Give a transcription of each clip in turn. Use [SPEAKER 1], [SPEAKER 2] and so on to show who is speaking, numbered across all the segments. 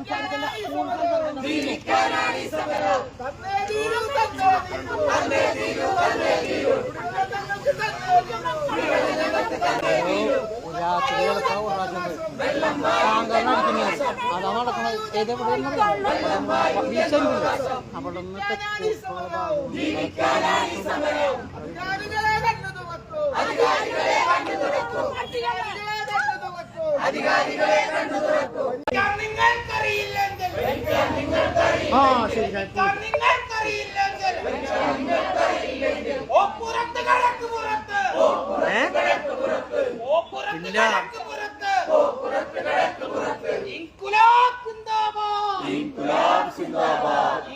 [SPEAKER 1] സംസാരിക്കല്ല phone സംസാരിക്കല്ല
[SPEAKER 2] തന്നേ തീരൂ തന്നേ തീരൂ ഞങ്ങൾക്ക് തന്നേ തീരൂ
[SPEAKER 1] രാത്രി കിടക്കാൻ ഒരു പ്രാവശ്യം പോയി താങ്കളാണ് അടിക്കുന്നത് അതാ നടക്കുന്നത് ഏത് ഭീഷണി അവിടെ നിന്ന്
[SPEAKER 2] പുറത്ത്. ഇൻകുലാബ് സിന്ദാബാദ്. ഇൻകുലാബ് സിന്ദാബാദ്.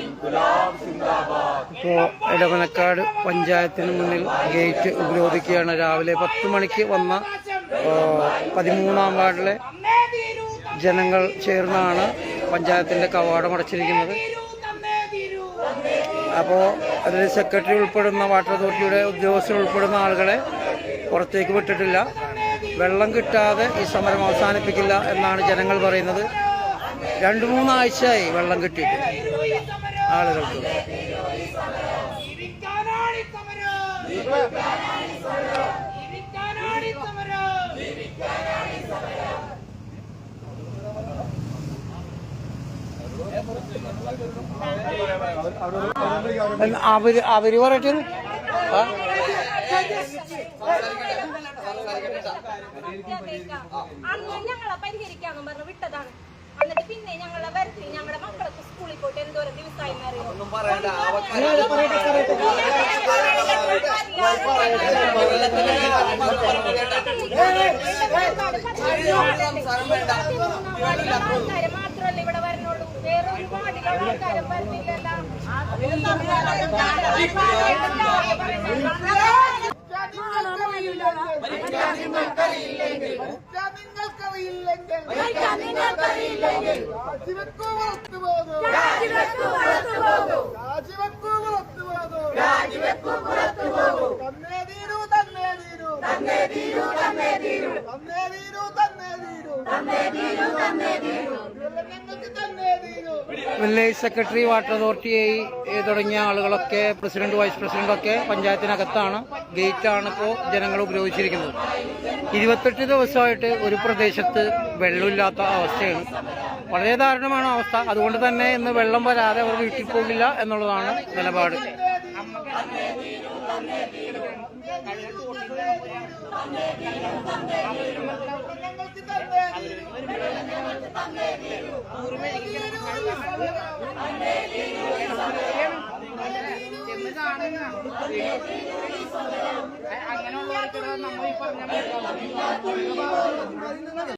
[SPEAKER 2] ഇൻകുലാബ് സിന്ദാബാദ്.
[SPEAKER 1] ഇപ്പോൾ ഇടവനക്കാട് പഞ്ചായത്തിന് മുന്നിൽ ഗേറ്റ് ഉപരോധിക്കുകയാണ്. രാവിലെ പത്ത് മണിക്ക് വന്ന പതിമൂന്നാം വാർഡിലെ ജനങ്ങൾ ചേർന്നാണ് പഞ്ചായത്തിന്റെ കവാടം അടച്ചിരിക്കുന്നത്. അപ്പോൾ അതിൽ സെക്രട്ടറി ഉൾപ്പെടുന്ന വാട്ടർ അതോറിറ്റിയുടെ ഉദ്യോഗസ്ഥർ ഉൾപ്പെടുന്ന ആളുകളെ പുറത്തേക്ക് വിട്ടിട്ടില്ല. വെള്ളം കിട്ടാതെ ഈ സമരം അവസാനിപ്പിക്കില്ല എന്നാണ് ജനങ്ങൾ പറയുന്നത്. രണ്ട് മൂന്നാഴ്ചയായി വെള്ളം കിട്ടിയിട്ട് ആളുകൾക്ക്
[SPEAKER 2] ജീവിക്കാനാണ് ഈ സമരം ജീവിക്കാനാണ് ഈ സമരം
[SPEAKER 1] എന്ന് അവർ അവർ പറയട്ടെ
[SPEAKER 3] ഞങ്ങളെ പരിഹരിക്കാന്ന് പറഞ്ഞ് വിട്ടതാണ് എന്നിട്ട് പിന്നെ ഞങ്ങളെ വരുത്തി ഞങ്ങളുടെ മക്കളൊക്കെ സ്കൂളിൽ പോയിട്ട് എന്തോരം ദിവസമായി എന്നറിയോ
[SPEAKER 2] തന്നേ തീരൂ തന്നെ തീരൂ തന്നെ തീരൂ തന്നെ തീരൂ തന്നേ തീരൂ തന്നേ തീരൂ തന്നേ തീരൂ ഞങ്ങൾക്ക് തന്നേ തീരൂ
[SPEAKER 1] വില്ലേജ് സെക്രട്ടറി വാട്ടർ അതോറിറ്റി തുടങ്ങിയ ആളുകളൊക്കെ പ്രസിഡന്റ് വൈസ് പ്രസിഡന്റ് ഒക്കെ പഞ്ചായത്തിനകത്താണ് ഗേറ്റാണ് ഇപ്പോൾ ജനങ്ങൾ ഉപയോഗിച്ചിരിക്കുന്നത്. ഇരുപത്തെട്ട് ദിവസമായിട്ട് ഒരു പ്രദേശത്ത് വെള്ളമില്ലാത്ത അവസ്ഥയാണ്. വളരെ ദാരുണമാണ് അവസ്ഥ. അതുകൊണ്ട് തന്നെ ഇന്ന് വെള്ളം വരാതെ അവർ വീട്ടിൽ പോകില്ല എന്നുള്ളതാണ് നിലപാട്.
[SPEAKER 2] തന്നേ തീരൂ
[SPEAKER 4] അങ്ങനെയുള്ളവർക്കിടെ നമ്മൾ ഈ പറഞ്ഞ